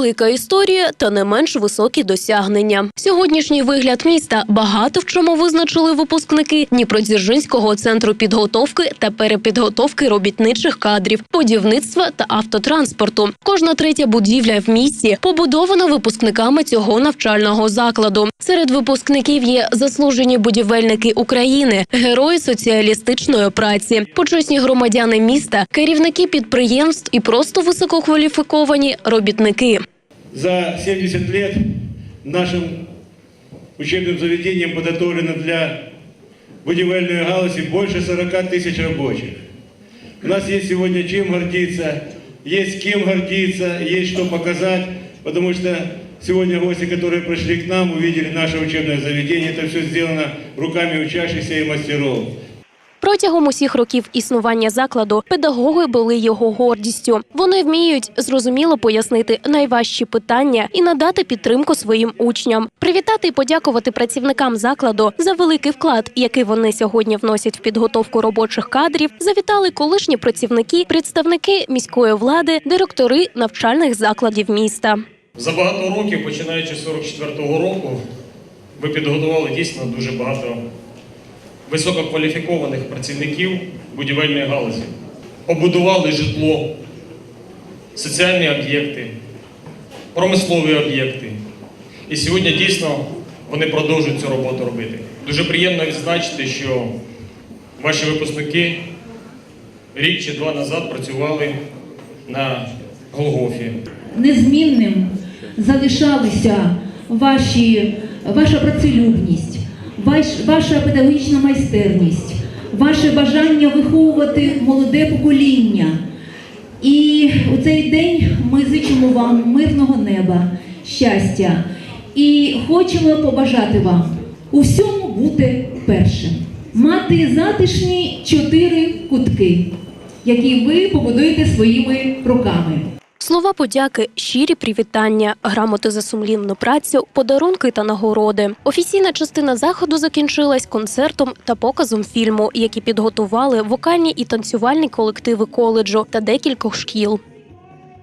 Велика історія та не менш високі досягнення. Сьогоднішній вигляд міста багато в чому визначили випускники Дніпродзержинського центру підготовки та перепідготовки робітничих кадрів, будівництва та автотранспорту. Кожна третя будівля в місті побудована випускниками цього навчального закладу. Серед випускників є заслужені будівельники України, герої соціалістичної праці, почесні громадяни міста, керівники підприємств і просто висококваліфіковані робітники. За 70 лет нашим учебным заведением подготовлено для будівельної галузі больше 40 тысяч рабочих. У нас есть сегодня чем гордиться, есть кем гордиться, есть что показать, потому что сегодня гости, которые пришли к нам, увидели наше учебное заведение. Это все сделано руками учащихся и мастеров. Протягом усіх років існування закладу педагоги були його гордістю. Вони вміють зрозуміло пояснити найважчі питання і надати підтримку своїм учням, привітати і подякувати працівникам закладу за великий вклад, який вони сьогодні вносять в підготовку робочих кадрів. Завітали колишні працівники, представники міської влади, директори навчальних закладів міста. За багато років, починаючи з 44-го року, ви підготували дійсно дуже багато висококваліфікованих працівників будівельної галузі. Побудували житло, соціальні об'єкти, промислові об'єкти. І сьогодні дійсно вони продовжують цю роботу робити. Дуже приємно відзначити, що ваші випускники рік чи два назад працювали на Голгофі. незмінним залишалися ваші, ваша працелюбність, ваша педагогічна майстерність, ваше бажання виховувати молоде покоління. І у цей день ми зичимо вам мирного неба, щастя і хочемо побажати вам у всьому бути першим, мати затишні чотири кутки, які ви побудуєте своїми руками. Слова подяки, щирі привітання, грамоти за сумлінну працю, подарунки та нагороди. Офіційна частина заходу закінчилась концертом та показом фільму, які підготували вокальні і танцювальні колективи коледжу та декількох шкіл.